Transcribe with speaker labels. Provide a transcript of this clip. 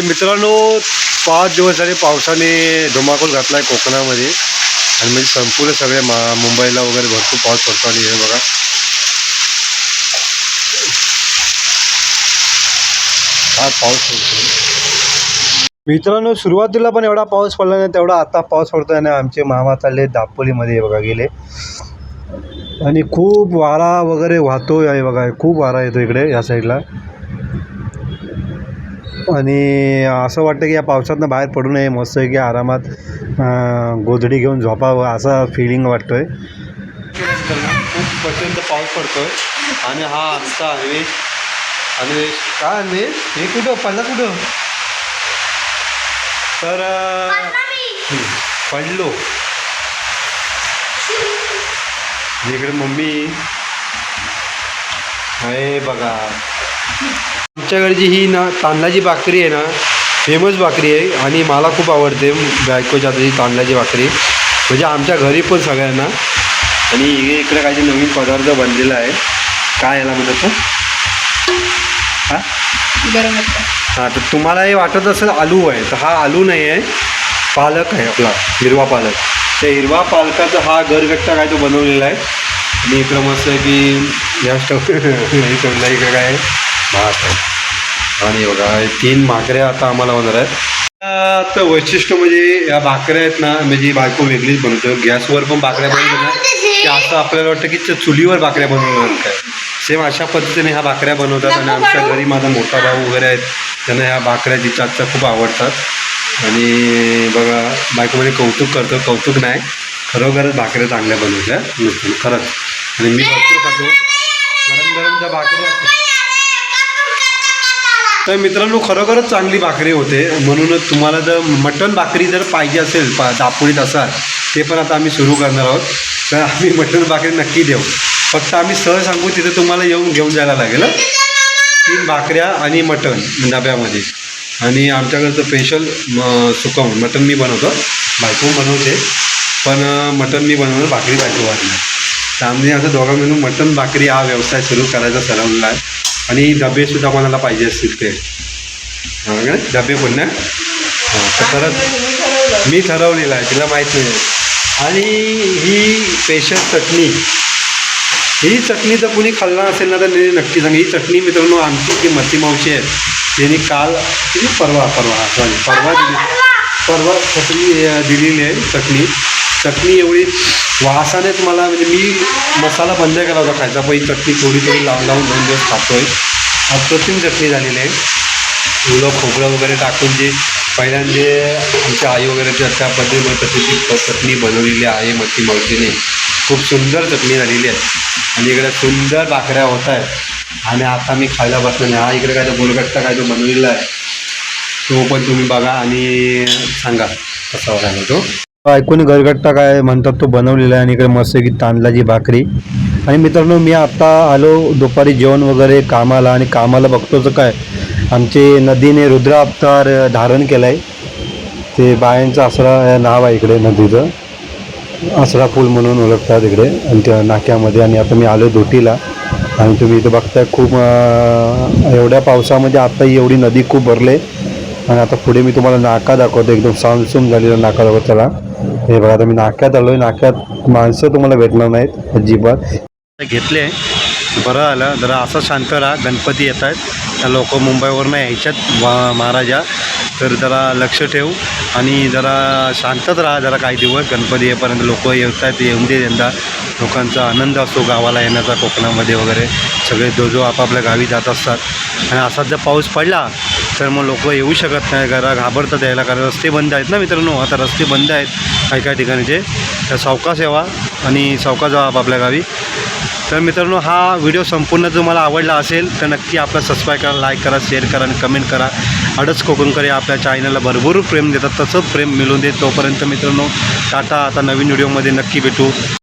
Speaker 1: तर मित्रांनो पाच दिवस झाले पावसाने धुमाकूळ घातला आहे कोकणामध्ये. आणि म्हणजे संपूर्ण सगळे मा मुंबईला वगैरे भरपूर पाऊस पडतो आणि हे बघा. हा पाऊस पडतो. मित्रांनो सुरुवातीला पण एवढा पाऊस पडला नाही तेवढा आता पाऊस पडतो आणि आमचे मामा चालले दापोलीमध्ये हे बघा गेले. आणि खूप वारा वगैरे वाहतो आहे बघा खूप वारा येतो इकडे या साईडला आणि असं वाटतं की या पावसातनं बाहेर पडू नये मस्त की आरामात गोधडी घेऊन झोपावं असा फिलिंग वाटतो आहे खूप प्रचंड पाऊस पडतोय. आणि हा आमचा अन्वेष अन्वेष काय अन्वेष हे कुठं? पडला कुठं? तर पडलो इकडे मम्मी. आहे बघा. आमच्याकडची ही ना तांदळाची भाकरी आहे ना फेमस भाकरी आहे आणि मला खूप आवडते बायकोच्या हाताची तांदळाची भाकरी. म्हणजे आमच्या घरी पण सगळ्यांना. आणि इकडे काहीतरी नवीन पदार्थ बनलेला आहे. काय याला म्हणत हां?
Speaker 2: गरम
Speaker 1: हां तर तुम्हाला हे वाटत असेल आलू आहे तर हा आलू नाही आहे पालक आहे आपला हिरवा पालक. त्या हिरवा पालकाचा हा गरगट्टा काय तो बनवलेला आहे. आणि इकडं मस्त आहे की या स्टव ठेवला इकडे काय आहे? भात आहे आणि बघा तीन भाकऱ्या आता आम्हाला होणार आहेत. तर वैशिष्ट्य म्हणजे या भाकऱ्या आहेत ना म्हणजे बायको वेगळीच बनवतो गॅसवर पण भाकऱ्या बनवतो ना की असं आपल्याला वाटतं की त्या चुलीवर भाकऱ्या बनवणार काय? सेम अशा पद्धतीने ह्या भाकऱ्या बनवतात आणि आमच्या घरी माझा मोठा भाऊ वगैरे आहेत. त्यांना ह्या भाकऱ्या जिचाच्या खूप आवडतात. आणि बघा बायकोमध्ये कौतुक करतो. कौतुक नाही. खरोखरच भाकऱ्या चांगल्या बनवल्या खरंच. आणि मी भरपूर खातो. गरम गरम ज्या भाकऱ्या तर मित्रांनो खरोखरच चांगली भाकरी होते. म्हणूनच तुम्हाला जर मटण भाकरी जर पाहिजे असेल पा दापोळीत असाल ते पण आता आम्ही सुरू करणार आहोत. तर आम्ही मटण भाकरी नक्की देऊ. फक्त आम्ही सहज सांगू तिथे तुम्हाला येऊन घेऊन जायला लागेल तीन भाकऱ्या आणि मटण डब्यामध्ये. आणि आमच्याकडचं स्पेशल सुकम मटण मी बनवतो. बायको बनवते पण मटण मी बनवलं भाकरी बायको वाटलं तर आम्ही असं दोघं मिळून मटण भाकरी हा व्यवसाय सुरू करायचा ठरवलेला आहे. आणि डबेसुद्धा कोणाला पाहिजे असतील ते. हां? डबे पण ना? हां तर खरंच मी ठरवलेलं आहे तिला माहीत नाही. आणि ही स्पेशल चटणी ही चटणी जर कुणी खाल्ला असेल ना तर मी नक्की सांग ही चटणी मित्रांनो आमची जी मती मावशी आहे त्यांनी काल परवा परवा सॉरी परवा दिली परवा. चटणी दिलेली आहे चटणी. चटणी एवढी वासाने तुम्हाला म्हणजे मी मसाला बंद केला होता खायचा पण ही चटणी थोडी थोडी लावून लावून दोन दिवस खातोय. अप्रतिम चटणी झालेली आहे. फुलं खोबरं वगैरे टाकून जे पहिल्यांदा आमच्या आई वगैरे त्या अशा पद्धतीने तशी ती चटणी बनवलेली आहे मच्छी मावशीने. खूप सुंदर चटणी झालेली आहे. आणि इकडे सुंदर भाकऱ्या होत आहेत. आणि आता मी खायला बसलो नाही हा इकडे काय तो गोलगट्टा काय तो बनवलेला आहे. तो पण तुम्ही बघा आणि सांगा कसा वाटायला तो. ऐकून घरगट्टा काय म्हणतात तो बनवलेला आहे आणि इकडे मस्त की तांदळाची भाकरी. आणि मित्रांनो मी आत्ता आलो दुपारी जेवण वगैरे कामाला आणि कामाला बघतो तर काय आमचे नदीने रुद्र अवतार धारण केलं आहे ते बायांचं आसरा नाव आहे इकडे नदीचं. आसरा पूल म्हणून ओळखतात इकडे आणि त्या नाक्यामध्ये. आणि आता मी आलो धोटीला आणि तुम्ही इथं बघताय खूप एवढ्या पावसामध्ये आत्ता एवढी नदी खूप भरले. आणि आता पुढे मी तुम्हाला नाका दाखवतो एकदम सामसूम झालेला नाका दाखवतो त्याला. हे बघा आता मी नाक्यात आलो आहे नाक्यात माणसं तुम्हाला भेटणार नाहीत अजिबात. घेतले. बरं आलं. जरा असं शांत राहा. गणपती येत आहेत. लोक मुंबईवरनं यायच्यात महाराजा. तर जरा लक्ष ठेवू आणि जरा शांतच राहा. जरा काही दिवस गणपती येईपर्यंत लोक येत आहेत. येऊन दे यंदा. लोकांचा आनंद असतो गावाला येण्याचा कोकणामध्ये वगैरे. सगळे जो जो आपापल्या गावी जात असतात. आणि असाच जर पाऊस पडला तर मग लोक येऊ शकत नाही घरा घाबरतात यायला. कारण रस्ते बंद आहेत ना मित्रांनो. आता रस्ते बंद आहेत काही काही ठिकाणीचे तर सावकाश यावा आणि सावकाश जावा आपल्या गावी. तर मित्रांनो हा व्हिडिओ संपूर्ण तुम्हाला मला आवडला असेल तर नक्की आपला सबस्क्राईब करा लाईक करा शेअर करा आणि कमेंट करा. अडच कोकणकरी आपल्या चॅनलला भरभरून प्रेम देतात. तसंच प्रेम मिळून देत तोपर्यंत मित्रांनो टाटा. आता नवीन व्हिडिओमध्ये नक्की भेटू.